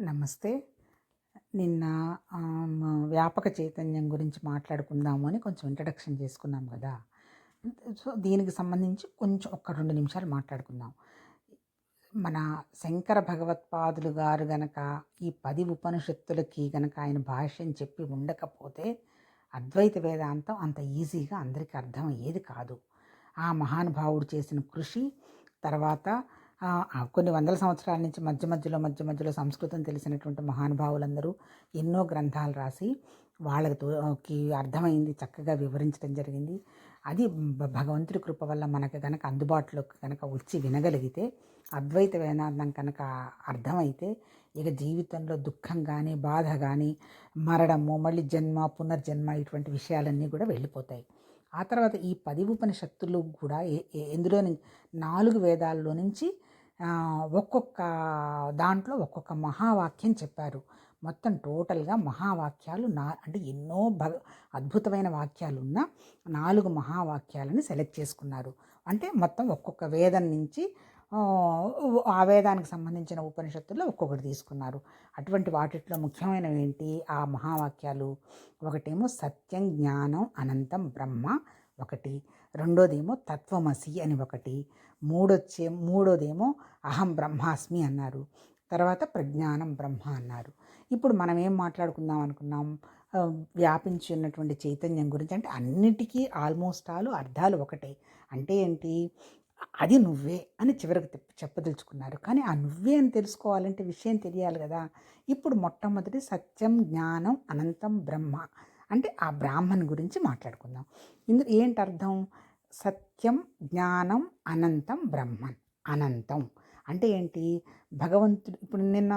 నమస్తే. నిన్న వ్యాపక చైతన్యం గురించి మాట్లాడుకుందాము అని కొంచెం ఇంట్రడక్షన్ చేసుకున్నాం కదా. సో దీనికి సంబంధించి కొంచెం ఒక రెండు నిమిషాలు మాట్లాడుకుందాం. మన శంకర భగవత్పాదులు గారు గనక ఈ పది ఉపనిషత్తులకి గనక ఆయన భాష్యం చెప్పి ఉండకపోతే అద్వైత వేదాంతం అంత ఈజీగా అందరికీ అర్థమయ్యేది కాదు. ఆ మహానుభావుడు చేసిన కృషి తర్వాత కొన్ని వందల సంవత్సరాల నుంచి మధ్య మధ్యలో మధ్య మధ్యలో సంస్కృతం తెలిసినటువంటి మహానుభావులందరూ ఎన్నో గ్రంథాలు రాసి వాళ్ళకి అర్థమైంది చక్కగా వివరించడం జరిగింది. అది భగవంతుడి కృప వల్ల మనకు కనుక అందుబాటులోకి కనుక వచ్చి వినగలిగితే అద్వైత వేదాంతం కనుక అర్థమైతే ఇక జీవితంలో దుఃఖం కానీ బాధ కానీ మరణము మళ్ళీ జన్మ పునర్జన్మ ఇటువంటి విషయాలన్నీ కూడా వెళ్ళిపోతాయి. ఆ తర్వాత ఈ పది ఉపనిషత్తులు కూడా ఏ- ఏ- ఎందులో నాలుగు వేదాల్లో నుంచి ఒక్కొక్క దాంట్లో ఒక్కొక్క మహావాక్యం చెప్పారు. మొత్తం టోటల్గా మహావాక్యాలు నా అంటే ఎన్నో భగ అద్భుతమైన వాక్యాలు ఉన్న నాలుగు మహావాక్యాలని సెలెక్ట్ చేసుకున్నారు. అంటే మొత్తం ఒక్కొక్క వేదం నుంచి ఆ, వేదానికి సంబంధించిన ఉపనిషత్తుల్లో ఒక్కొక్కటి తీసుకున్నారు. అటువంటి వాటిట్లో ముఖ్యమైనవి ఏంటి? ఆ మహావాక్యాలు ఒకటేమో సత్యం జ్ఞానం అనంతం బ్రహ్మ ఒకటి. రెండోదేమో తత్వమసి అని ఒకటి. మూడొచ్చే మూడోదేమో అహం బ్రహ్మాస్మి అన్నారు. తర్వాత ప్రజ్ఞానం బ్రహ్మ అన్నారు. ఇప్పుడు మనం ఏం మాట్లాడుకుందాం అనుకున్నాం? వ్యాపించి ఉన్నటువంటి చైతన్యం గురించి అంటే అన్నిటికీ ఆల్మోస్ట్ ఆల్ అర్థాలు ఒకటే. అంటే ఏంటి? అది నువ్వే అని చివరికి చెప్పదలుచుకున్నారు. కానీ ఆ నువ్వే అని తెలుసుకోవాలంటే విషయం తెలియాలి కదా. ఇప్పుడు మొట్టమొదటి సత్యం జ్ఞానం అనంతం బ్రహ్మ. అంటే ఆ బ్రాహ్మణ్ గురించి మాట్లాడుకుందాం. ఇందులో ఏంటి అర్థం సత్యం జ్ఞానం అనంతం బ్రహ్మన్ అనంతం. అంటే ఏంటి? భగవంతుడు ఇప్పుడు నిన్న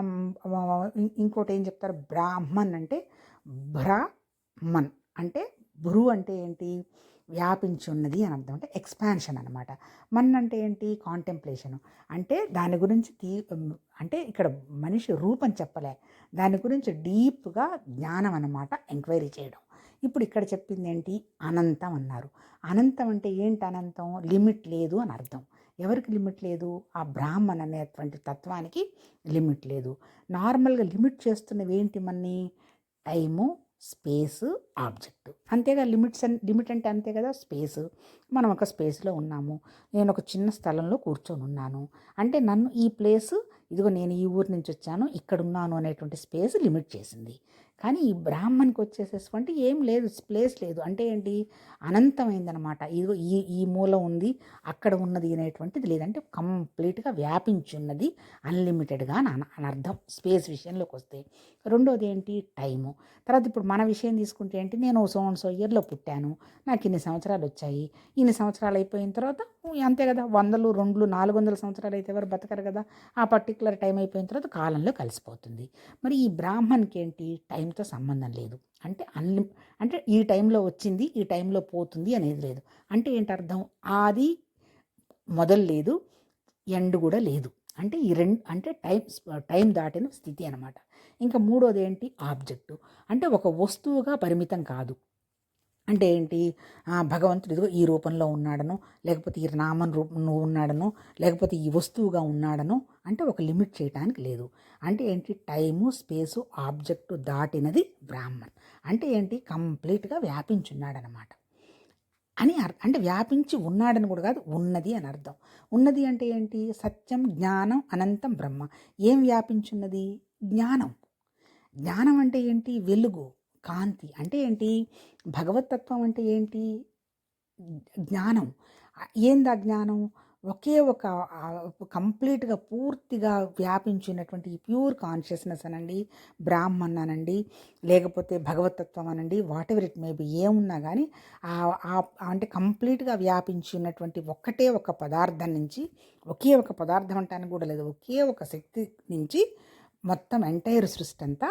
ఇంకోటి ఏం చెప్తారు? బ్రాహ్మణ్ అంటే బ్రహ్మన్ అంటే భృ అంటే ఏంటి? వ్యాపించి ఉన్నది అని అర్థం. అంటే ఎక్స్పాన్షన్ అనమాట మన్ అంటే ఏంటి? కాంటెంప్లేషన్. అంటే దాని గురించి తీ అంటే ఇక్కడ మనిషి రూపం చెప్పలే. దాని గురించి డీప్గా జ్ఞానం అనమాట ఎంక్వైరీ చేయడం. ఇప్పుడు ఇక్కడ చెప్పింది ఏంటి? అనంతం అన్నారు. అనంతం అంటే ఏంటి అనంతం? లిమిట్ లేదు అని అర్థం. ఎవరికి లిమిట్ లేదు? ఆ బ్రాహ్మణ్ అనేటువంటి తత్వానికి లిమిట్ లేదు. నార్మల్గా లిమిట్ చేస్తున్నవి ఏంటి మన్ని? Time space object. అంతేగా లిమిట్స్ అన్ లిమిట్ అంటే అంతే కదా? స్పేస్. మనం ఒక స్పేస్లో ఉన్నాము. నేను ఒక చిన్న స్థలంలో కూర్చొని ఉన్నాను. అంటే నన్ను ఈ ప్లేస్ ఇదిగో నేను ఈ ఊరు నుంచి వచ్చాను ఇక్కడ ఉన్నాను అనేటువంటి స్పేస్ లిమిట్ చేసింది. కానీ ఈ బ్రాహ్మణ్కి వచ్చేసేటువంటి ఏం లేదు ప్లేస్ లేదు. అంటే ఏంటి? అనంతమైందనమాట. ఇదిగో ఈ ఈ మూల ఉంది అక్కడ ఉన్నది అనేటువంటిది లేదంటే కంప్లీట్గా వ్యాపించి ఉన్నది అన్లిమిటెడ్గా అని అని అర్థం. స్పేస్ విషయంలోకి వస్తే. రెండోది ఏంటి? టైము తర్వాత ఇప్పుడు మన విషయం తీసుకుంటే ఏంటి? నేను సో సో ఇయర్లో పుట్టాను. నాకు ఇన్ని సంవత్సరాలు వచ్చాయి. ఇన్ని సంవత్సరాలు అయిపోయిన తర్వాత అంతే కదా వందలు రెండు నాలుగు వందల సంవత్సరాలు అయితే ఎవరు బతకరు కదా. ఆ పర్టికులర్ టైం అయిపోయిన తర్వాత కాలంలో కలిసిపోతుంది. మరి ఈ బ్రాహ్మణ్కి ఏంటి? టైంతో సంబంధం లేదు. అంటే అన్లి అంటే ఈ టైంలో వచ్చింది ఈ టైంలో పోతుంది అనేది లేదు. అంటే ఏంటి అర్థం? ఆది మొదలు లేదు ఎండ్ కూడా లేదు. అంటే ఈ రెండు అంటే టైం టైం దాటిన స్థితి అనమాట ఇంకా మూడోది ఏంటి? ఆబ్జెక్టు. అంటే ఒక వస్తువుగా పరిమితం కాదు. అంటే ఏంటి? భగవంతుడు ఇదిగో ఈ రూపంలో ఉన్నాడను లేకపోతే ఈ నామం రూపంలో ఉన్నాడను లేకపోతే ఈ వస్తువుగా ఉన్నాడను అంటే ఒక లిమిట్ చేయడానికి లేదు. అంటే ఏంటి? టైము స్పేసు ఆబ్జెక్టు దాటినది బ్రాహ్మణ్. అంటే ఏంటి? కంప్లీట్గా వ్యాపించున్నాడనమాట. అని అర్థం అంటే వ్యాపించి ఉన్నాడని కూడా కాదు ఉన్నది అని అర్థం. ఉన్నది అంటే ఏంటి? సత్యం జ్ఞానం అనంతం బ్రహ్మ. ఏం వ్యాపించున్నది? జ్ఞానం. జ్ఞానం అంటే ఏంటి? వెలుగు. కాంతి. అంటే ఏంటి? భగవతత్వం అంటే ఏంటి? జ్ఞానం. ఏందా జ్ఞానం? ఒకే ఒక కంప్లీట్గా పూర్తిగా వ్యాపించినటువంటి ప్యూర్ కాన్షియస్నెస్ అనండి బ్రాహ్మణ్ అనండి లేకపోతే భగవతత్వం అనండి వాట్ ఎవర్ ఇట్ మే ఏమున్నా కానీ ఆ- అంటే కంప్లీట్గా వ్యాపించి ఉన్నటువంటి ఒక్కటే ఒక పదార్థం నుంచి ఒకే ఒక పదార్థం అంటానికి కూడా లేదు ఒకే ఒక శక్తి నుంచి మొత్తం ఎంటైర్ సృష్టి అంతా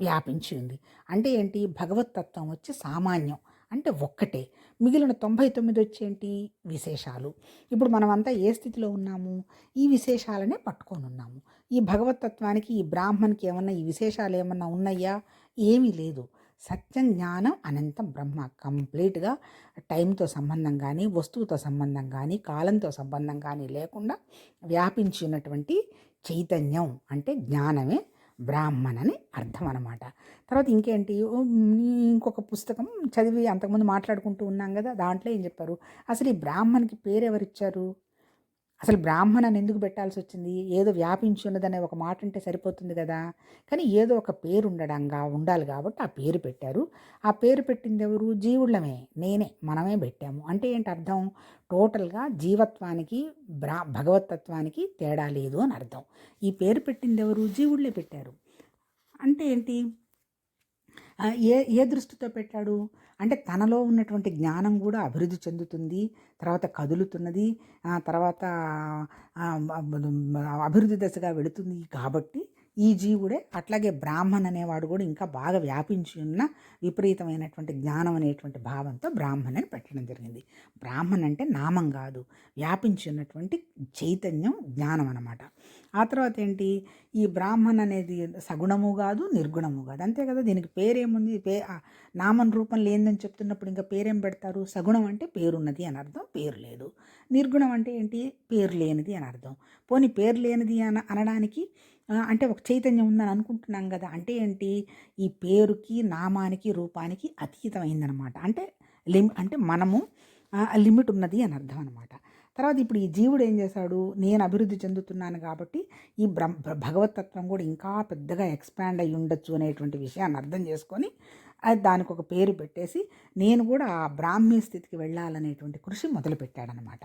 వ్యాపించి ఉంది అంటే ఏంటి? భగవతత్వం వచ్చి సామాన్యం. అంటే ఒక్కటే. మిగిలిన తొంభై తొమ్మిది వచ్చేంటి విశేషాలు. ఇప్పుడు మనమంతా ఏ స్థితిలో ఉన్నాము? ఈ విశేషాలనే పట్టుకొని ఉన్నాము. ఈ భగవతత్వానికి ఈ బ్రాహ్మణ్కి ఏమన్నా ఈ విశేషాలు ఏమన్నా ఉన్నాయా? ఏమీ లేదు. సత్యం జ్ఞానం అనంతం బ్రహ్మ. కంప్లీట్గా టైంతో సంబంధం కానీ వస్తువుతో సంబంధం కానీ కాలంతో సంబంధం కానీ లేకుండా వ్యాపించినటువంటి చైతన్యం అంటే జ్ఞానమే బ్రాహ్మణ్ అని అర్థం అనమాట తర్వాత ఇంకేంటి? ఓ, ఇంకొక పుస్తకం చదివి అంతకుముందు మాట్లాడుకుంటూ ఉన్నాం కదా దాంట్లో ఏం చెప్పారు? అసలు ఈ బ్రాహ్మణ్కి పేరు ఎవరిచ్చారు అసలు బ్రాహ్మణ్ ఎందుకు పెట్టాల్సి వచ్చింది ఏదో వ్యాపించి ఉన్నదనే ఒక మాట అంటే సరిపోతుంది కదా? కానీ ఏదో ఒక పేరు ఉండడంగా ఉండాలి కాబట్టి ఆ పేరు పెట్టారు. ఆ పేరు పెట్టింది ఎవరు? జీవుళ్ళమే. నేనే. మనమే పెట్టాము. అంటే ఏంటి అర్థం? టోటల్గా జీవత్వానికి బ్రా భగవతత్వానికి తేడా లేదు అని అర్థం. ఈ పేరు పెట్టింది ఎవరు? జీవుళ్ళే పెట్టారు. అంటే ఏంటి? ఏ ఏ దృష్టితో పెట్టాడు? అంటే తనలో ఉన్నటువంటి జ్ఞానం కూడా అభివృద్ధి చెందుతుంది తర్వాత కదులుతున్నది తర్వాత అభివృద్ధి దశగా వెళుతుంది కాబట్టి ఈ జీవుడే అట్లాగే బ్రాహ్మణ్ అనేవాడు కూడా ఇంకా బాగా వ్యాపించి ఉన్న విపరీతమైనటువంటి జ్ఞానం అనేటువంటి భావంతో బ్రాహ్మణ్ అని పెట్టడం జరిగింది. బ్రాహ్మణ్ అంటే నామం కాదు వ్యాపించి ఉన్నటువంటి చైతన్యం జ్ఞానం అనమాట ఆ తర్వాత ఏంటి? ఈ బ్రాహ్మణ్ అనేది సగుణము కాదు నిర్గుణము కాదు. అంతే కదా? దీనికి పేరేముంది? పే నామం రూపం లేదని చెప్తున్నప్పుడు ఇంకా పేరేం పెడతారు? సగుణం అంటే పేరున్నది అని అర్థం పేరు లేదు. నిర్గుణం అంటే ఏంటి? పేరు లేనిది అని అర్థం. పోనీ పేరు లేనిది అన అనడానికి అంటే ఒక చైతన్యం ఉందని అనుకుంటున్నాం కదా. అంటే ఏంటి? ఈ పేరుకి నామానికి రూపానికి అతీతమైందనమాట. అంటే లిమి అంటే మనము ఆ, లిమిట్ ఉన్నది అని అర్థం అనమాట. తర్వాత ఇప్పుడు ఈ జీవుడు ఏం చేశాడు? నేను అభివృద్ధి చెందుతున్నాను కాబట్టి ఈ బ్రహ్మ భగవతత్వం కూడా ఇంకా పెద్దగా ఎక్స్పాండ్ అయ్యి ఉండొచ్చు అనేటువంటి విషయాన్ని అర్థం చేసుకొని అది దానికి ఒక పేరు పెట్టేసి నేను కూడా ఆ బ్రాహ్మీ స్థితికి వెళ్ళాలనేటువంటి కృషి మొదలుపెట్టాడనమాట.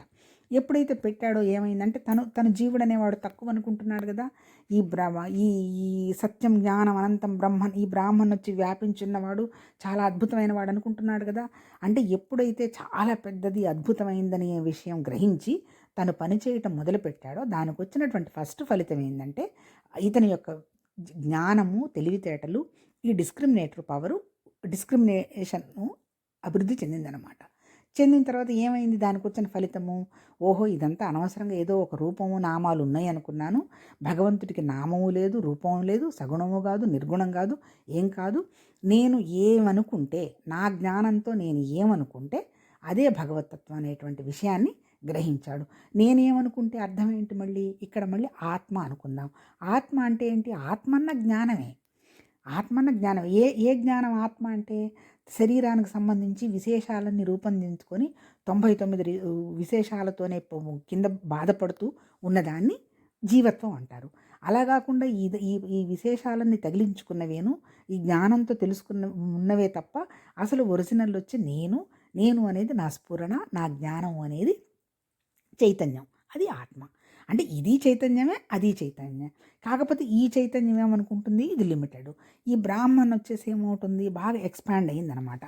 ఎప్పుడైతే పెట్టాడో ఏమైందంటే తను తన జీవుడు అనేవాడు తక్కువ అనుకుంటున్నాడు కదా. ఈ బ్రహ్మ ఈ ఈ సత్యం జ్ఞానం అనంతం బ్రహ్మన్ ఈ బ్రాహ్మణ్ వచ్చి వ్యాపించున్నవాడు చాలా అద్భుతమైన వాడు అనుకుంటున్నాడు కదా. అంటే ఎప్పుడైతే చాలా పెద్దది అద్భుతమైందనే విషయం గ్రహించి తను పనిచేయటం మొదలుపెట్టాడో దానికి వచ్చినటువంటి ఫస్ట్ ఫలితం ఏంటంటే ఇతని యొక్క జ్ఞానము తెలివితేటలు ఈ డిస్క్రిమినేటర్ పవరు డిస్క్రిమినేషన్ను అభివృద్ధి చెందిందనమాట చెందిన తర్వాత ఏమైంది? దానికి వచ్చిన ఫలితము? ఓహో ఇదంతా అనవసరంగా ఏదో ఒక రూపము నామాలు ఉన్నాయి అనుకున్నాను. భగవంతుడికి నామము లేదు రూపము లేదు సగుణము కాదు నిర్గుణం కాదు ఏం కాదు. నేను ఏమనుకుంటే నా జ్ఞానంతో నేను ఏమనుకుంటే అదే భగవతత్వం అనేటువంటి విషయాన్ని గ్రహించాడు. నేనేమనుకుంటే అర్థం ఏంటి మళ్ళీ? ఇక్కడ మళ్ళీ ఆత్మ అనుకుందాం. ఆత్మ అంటే ఏంటి? ఆత్మన్న జ్ఞానమే. ఆత్మన్న జ్ఞానం. ఏ ఏ జ్ఞానం ఆత్మ అంటే? శరీరానికి సంబంధించి విశేషాలన్నీ రూపొందించుకొని తొంభై తొమ్మిది విశేషాలతోనే కింద బాధపడుతూ ఉన్నదాన్ని జీవత్వం అంటారు. అలా కాకుండా ఈ ఈ ఈ విశేషాలన్నీ తగిలించుకున్నవేను ఈ జ్ఞానంతో తెలుసుకున్న ఉన్నవే తప్ప అసలు ఒరిజినల్ వచ్చి నేను నేను అనేది నా స్ఫురణ నా జ్ఞానం అనేది చైతన్యం. అది ఆత్మ. అంటే ఇది చైతన్యమే అది చైతన్యం కాకపోతే ఈ చైతన్యం ఏమనుకుంటుంది? ఇది లిమిటెడ్ ఈ బ్రాహ్మణ్ వచ్చేసి ఏమవుతుంది? బాగా ఎక్స్పాండ్ అయిందనమాట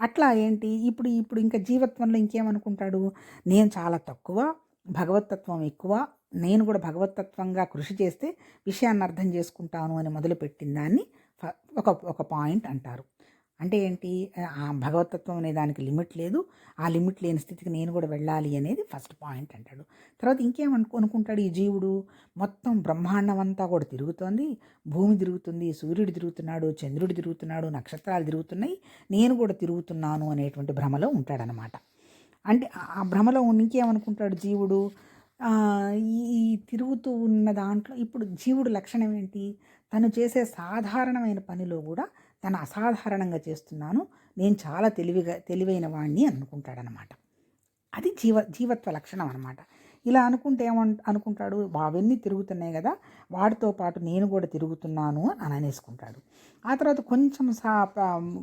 అట్లా ఏంటి? ఇప్పుడు ఇప్పుడు ఇంకా జీవత్వంలో ఇంకేమనుకుంటాడు? నేను చాలా తక్కువ భగవతత్వం ఎక్కువ నేను కూడా భగవతత్వంగా కృషి చేస్తే విషయాన్ని అర్థం చేసుకుంటాను అని మొదలుపెట్టిన దాన్ని ఫ- ఒక ఒక పాయింట్ అంటారు. అంటే ఏంటి? ఆ భగవతత్వం అనే దానికి లిమిట్ లేదు. ఆ లిమిట్ లేని స్థితికి నేను కూడా వెళ్ళాలి అనేది ఫస్ట్ పాయింట్ అంటాడు. తర్వాత ఇంకేమనుకో అనుకుంటాడు ఈ జీవుడు? మొత్తం బ్రహ్మాండం అంతా కూడా తిరుగుతోంది. భూమి తిరుగుతుంది సూర్యుడు తిరుగుతున్నాడు చంద్రుడు తిరుగుతున్నాడు నక్షత్రాలు తిరుగుతున్నాయి. నేను కూడా తిరుగుతున్నాను అనేటువంటి భ్రమలో ఉంటాడనమాట. అంటే ఆ- భ్రమలో ఉండి ఇంకేమనుకుంటాడు జీవుడు? ఈ తిరుగుతూ ఉన్న దాంట్లో ఇప్పుడు జీవుడు లక్షణం ఏంటి? తను చేసే సాధారణమైన పనిలో కూడా తను అసాధారణంగా చేస్తున్నాను. నేను చాలా తెలివిగా తెలివైన వాణ్ణి అనుకుంటాడనమాట. అది జీవ జీవత్వ లక్షణం అనమాట. ఇలా అనుకుంటే ఏమన్ అనుకుంటాడు అవన్నీ తిరుగుతున్నాయి కదా వాడితో పాటు నేను కూడా తిరుగుతున్నాను అని అనేసుకుంటాడు. ఆ తర్వాత కొంచెం సా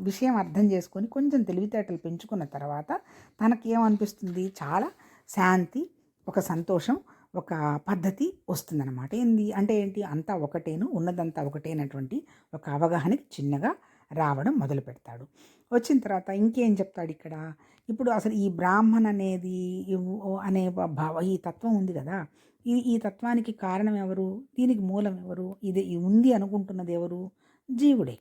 విషయం అర్థం చేసుకొని కొంచెం తెలివితేటలు పెంచుకున్న తర్వాత తనకి ఏమనిపిస్తుంది చాలా శాంతి ఒక సంతోషం ఒక పద్ధతి వస్తుందన్నమాట. ఏంది? అంటే ఏంటి? అంతా ఒకటేను ఉన్నదంతా ఒకటేనటువంటి ఒక అవగాహనకి చిన్నగా రావడం మొదలు పెడతాడు. వచ్చిన తర్వాత ఇంకేం చెప్తాడు ఇక్కడ? ఇప్పుడు అసలు ఈ బ్రాహ్మణ్ అనేది అనే భావ ఈ తత్వం ఉంది కదా. ఈ ఈ తత్వానికి కారణం ఎవరు? దీనికి మూలం ఎవరు? ఇది ఈ ఉంది అనుకుంటున్నది ఎవరు? జీవుడే.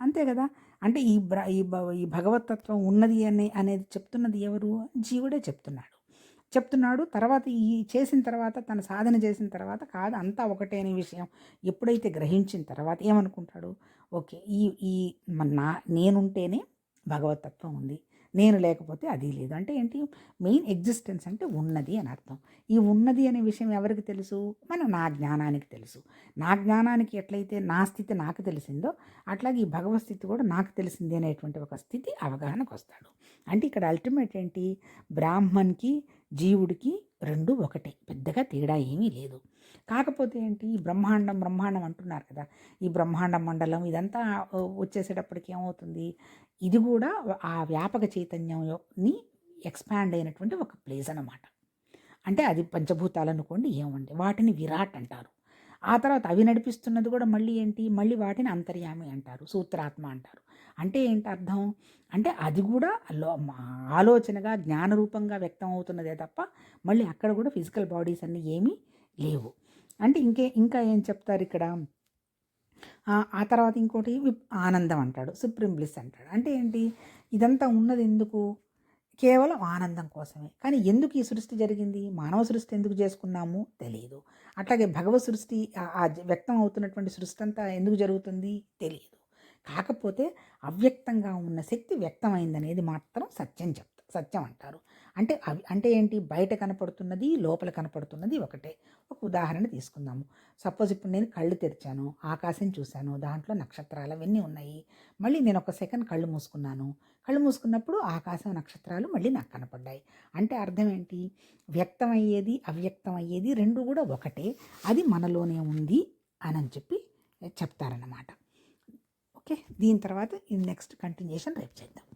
అంతే కదా? అంటే ఈ బ్ర ఈ భ- ఈ భగవతత్వం ఉన్నది అనే అనేది చెప్తున్నది ఎవరు? జీవుడే చెప్తున్నాడు. చెప్తున్నాడు. తర్వాత ఈ చేసిన తర్వాత తన సాధన చేసిన తర్వాత కాదు అంతా ఒకటే అనే విషయం ఎప్పుడైతే గ్రహించిన తర్వాత ఏమనుకుంటాడు? ఓకే ఈ ఈ నా నేనుంటేనే భగవతత్వం ఉంది. నేను లేకపోతే అది లేదు. అంటే ఏంటి? మెయిన్ ఎగ్జిస్టెన్స్ అంటే ఉన్నది అని అర్థం. ఈ ఉన్నది అనే విషయం ఎవరికి తెలుసు? మన నా జ్ఞానానికి తెలుసు. నా జ్ఞానానికి ఎట్లయితే నా స్థితి నాకు తెలిసిందో అట్లాగే ఈ భగవత్ స్థితి కూడా నాకు తెలిసింది అనేటువంటి ఒక స్థితి అవగాహనకు వస్తాడు అంటే ఇక్కడ అల్టిమేట్ ఏంటి? బ్రాహ్మణ్కి జీవుడికి రెండు ఒకటే. పెద్దగా తేడా ఏమీ లేదు. కాకపోతే ఏంటి? ఈ బ్రహ్మాండం బ్రహ్మాండం అంటున్నారు కదా. ఈ బ్రహ్మాండ మండలం ఇదంతా వచ్చేసేటప్పటికి ఏమవుతుంది? ఇది కూడా ఆ వ్యాపక చైతన్యంని ఎక్స్పాండ్ అయినటువంటి ఒక ప్లేస్ అన్నమాట. అంటే అది పంచభూతాలు అనుకోండి ఏమండి వాటిని విరాట్ అంటారు. ఆ తర్వాత అవి నడిపిస్తున్నది కూడా మళ్ళీ ఏంటి? మళ్ళీ వాటిని అంతర్యామి అంటారు సూత్రాత్మ అంటారు. అంటే ఏంటి అర్థం? అంటే అది కూడా లో మా ఆలోచనగా జ్ఞానరూపంగా వ్యక్తం అవుతున్నదే తప్ప మళ్ళీ అక్కడ కూడా ఫిజికల్ బాడీస్ అన్నీ ఏమీ లేవు. అంటే ఇంకే ఇంకా ఏం చెప్తారు ఇక్కడ? ఆ తర్వాత ఇంకోటి ఆనందం అంటాడు సుప్రీం బ్లిస్ అంటాడు. అంటే ఏంటి? ఇదంతా ఉన్నది ఎందుకు? కేవలం ఆనందం కోసమే. కానీ ఎందుకు ఈ సృష్టి జరిగింది? మానవ సృష్టి ఎందుకు చేసుకున్నాము? తెలియదు అట్లాగే భగవ సృష్టి ఆ- వ్యక్తం అవుతున్నటువంటి సృష్టి అంతా ఎందుకు జరుగుతుంది? తెలియదు కాకపోతే అవ్యక్తంగా ఉన్న శక్తి వ్యక్తమైందనేది మాత్రం సత్యం చెప్తుంది. సత్యం అంటారు అంటే అవి అంటే ఏంటి? బయట కనపడుతున్నది లోపల కనపడుతున్నది ఒకటే. ఒక ఉదాహరణ తీసుకుందాము. సపోజ్ ఇప్పుడు నేను కళ్ళు తెరిచాను ఆకాశం చూశాను దాంట్లో నక్షత్రాలు అవన్నీ ఉన్నాయి. మళ్ళీ నేను ఒక సెకండ్ కళ్ళు మూసుకున్నాను. కళ్ళు మూసుకున్నప్పుడు ఆకాశం నక్షత్రాలు మళ్ళీ నాకు కనపడ్డాయి. అంటే అర్థం ఏంటి? వ్యక్తమయ్యేది అవ్యక్తమయ్యేది రెండు కూడా ఒకటే. అది మనలోనే ఉంది అని అని చెప్పి చెప్తారన్నమాట. ఓకే? దీని తర్వాత ఈ నెక్స్ట్ కంటిన్యూషన్ రేపు చేద్దాం.